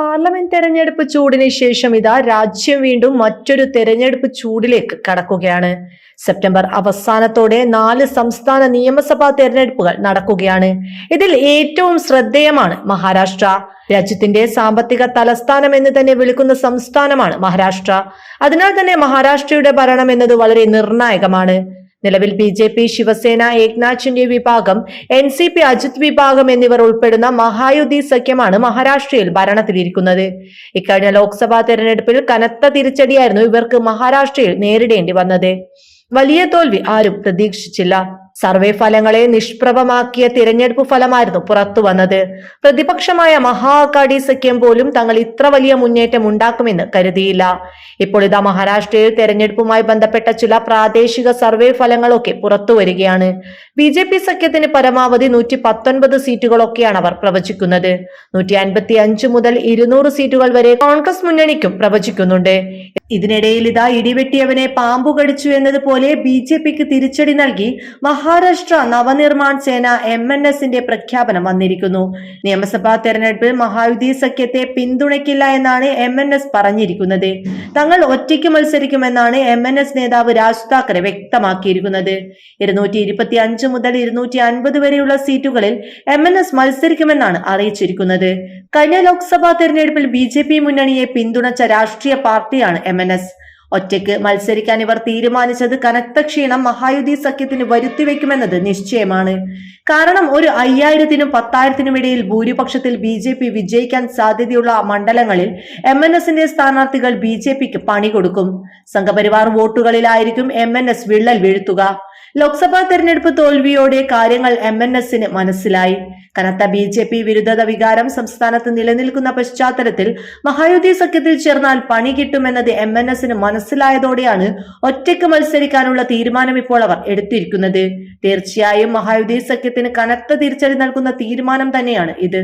Parliament തെരഞ്ഞെടുപ്പ് ചൂടിന് ശേഷം ഇതാ രാജ്യം വീണ്ടും മറ്റൊരു തെരഞ്ഞെടുപ്പ് ചൂടിലേക്ക് കടക്കുകയാണ്. സെപ്റ്റംബർ അവസാനത്തോടെ നാല് സംസ്ഥാന നിയമസഭാ തെരഞ്ഞെടുപ്പുകൾ നടക്കുകയാണ്. ഇതിൽ ഏറ്റവും ശ്രദ്ധേയമാണ് മഹാരാഷ്ട്ര. രാജ്യത്തിന്റെ സാമ്പത്തിക തലസ്ഥാനം എന്ന് തന്നെ വിളിക്കുന്ന സംസ്ഥാനമാണ് മഹാരാഷ്ട്ര. അതിനാൽ തന്നെ മഹാരാഷ്ട്രയുടെ ഭരണം എന്നത് വളരെ നിർണായകമാണ്. നിലവിൽ ബി ജെ പി ശിവസേന ഏക്നാഥിന്റെ വിഭാഗം എൻ സി പി അജിത് വിഭാഗം എന്നിവർ ഉൾപ്പെടുന്ന മഹായുദ്ധി സഖ്യമാണ് മഹാരാഷ്ട്രയിൽ ഭരണത്തിലിരിക്കുന്നത്. ഇക്കഴിഞ്ഞ ലോക്സഭാ തെരഞ്ഞെടുപ്പിൽ കനത്ത തിരിച്ചടിയായിരുന്നു ഇവർക്ക് മഹാരാഷ്ട്രയിൽ നേരിടേണ്ടി വന്നത്. വലിയ തോൽവി ആരും പ്രതീക്ഷിച്ചില്ല. സർവേ ഫലങ്ങളെ നിഷ്പ്രഭമാക്കിയ തിരഞ്ഞെടുപ്പ് ഫലമായിരുന്നു പുറത്തു വന്നത്. പ്രതിപക്ഷമായ മഹാഅക്കാഡി സഖ്യം പോലും തങ്ങൾ ഇത്ര വലിയ മുന്നേറ്റം ഉണ്ടാക്കുമെന്ന് കരുതിയില്ല. ഇപ്പോൾ ഇതാ മഹാരാഷ്ട്രയിൽ തെരഞ്ഞെടുപ്പുമായി ബന്ധപ്പെട്ട ചില പ്രാദേശിക സർവേ ഫലങ്ങളൊക്കെ പുറത്തു വരികയാണ്. ബി ജെ പി സഖ്യത്തിന് പരമാവധി നൂറ്റി പത്തൊൻപത് സീറ്റുകളൊക്കെയാണ് അവർ പ്രവചിക്കുന്നത്. നൂറ്റി അൻപത്തി അഞ്ച് മുതൽ ഇരുന്നൂറ് സീറ്റുകൾ വരെ കോൺഗ്രസ് മുന്നണിക്കും പ്രവചിക്കുന്നുണ്ട്. ഇതിനിടയിൽ ഇതാ ഇടിവെട്ടിയവനെ പാമ്പു കടിച്ചു എന്നതുപോലെ ബി ജെ പിക്ക് തിരിച്ചടി നൽകി മഹാരാഷ്ട്ര നവനിർമ്മാൺ സേന എം എൻ എസിന്റെ പ്രഖ്യാപനം വന്നിരിക്കുന്നു. നിയമസഭാ തെരഞ്ഞെടുപ്പിൽ മഹായുതി സഖ്യത്തെ പിന്തുണയ്ക്കില്ല എന്നാണ് എം എൻ എസ് പറഞ്ഞിരിക്കുന്നത്. തങ്ങൾ ഒറ്റയ്ക്ക് മത്സരിക്കുമെന്നാണ് എം എൻ എസ് നേതാവ് രാജ് താക്കറെ വ്യക്തമാക്കിയിരിക്കുന്നത്. ഇരുന്നൂറ്റി ഇരുപത്തി അഞ്ച് മുതൽ ഇരുന്നൂറ്റി അൻപത് വരെയുള്ള സീറ്റുകളിൽ എം എൻ എസ് മത്സരിക്കുമെന്നാണ് അറിയിച്ചിരിക്കുന്നത്. കഴിഞ്ഞ ലോക്സഭാ തെരഞ്ഞെടുപ്പിൽ ബി ജെ പി മുന്നണിയെ പിന്തുണച്ച രാഷ്ട്രീയ പാർട്ടിയാണ് എം എൻ എസ് ഒറ്റയ്ക്ക് മത്സരിക്കാൻ ഇവർ തീരുമാനിച്ചത് കനത്ത ക്ഷീണം മഹായുതി സഖ്യത്തിന് വരുത്തിവെക്കുമെന്നത് നിശ്ചയമാണ്. കാരണം ഒരു അയ്യായിരത്തിനും പത്തായിരത്തിനും ഇടയിൽ ഭൂരിപക്ഷത്തിൽ ബി ജെ പി വിജയിക്കാൻ സാധ്യതയുള്ള മണ്ഡലങ്ങളിൽ എം എൻ എസിന്റെ സ്ഥാനാർത്ഥികൾ ബി ജെ പിക്ക് പണി കൊടുക്കും. സംഘപരിവാർ വോട്ടുകളിലായിരിക്കും എം എൻ എസ് വിള്ളൽ വീഴ്ത്തുക. ലോക്സഭാ തെരഞ്ഞെടുപ്പ് തോൽവിയോടെ കാര്യങ്ങൾ എം എൻ എസിന് മനസ്സിലായി. കനത്ത ബി ജെ പി വിരുദ്ധത വികാരം സംസ്ഥാനത്ത് നിലനിൽക്കുന്ന പശ്ചാത്തലത്തിൽ മഹായുതി സഖ്യത്തിൽ ചേർന്നാൽ പണി കിട്ടുമെന്നത് എം എൻ എസിന് മനസ്സിലായതോടെയാണ് ഒറ്റയ്ക്ക് മത്സരിക്കാനുള്ള തീരുമാനം ഇപ്പോൾ അവർ എടുത്തിരിക്കുന്നത്. തീർച്ചയായും മഹായുതി സഖ്യത്തിന് കനത്ത തിരിച്ചടി നൽകുന്ന തീരുമാനം തന്നെയാണ് ഇത്.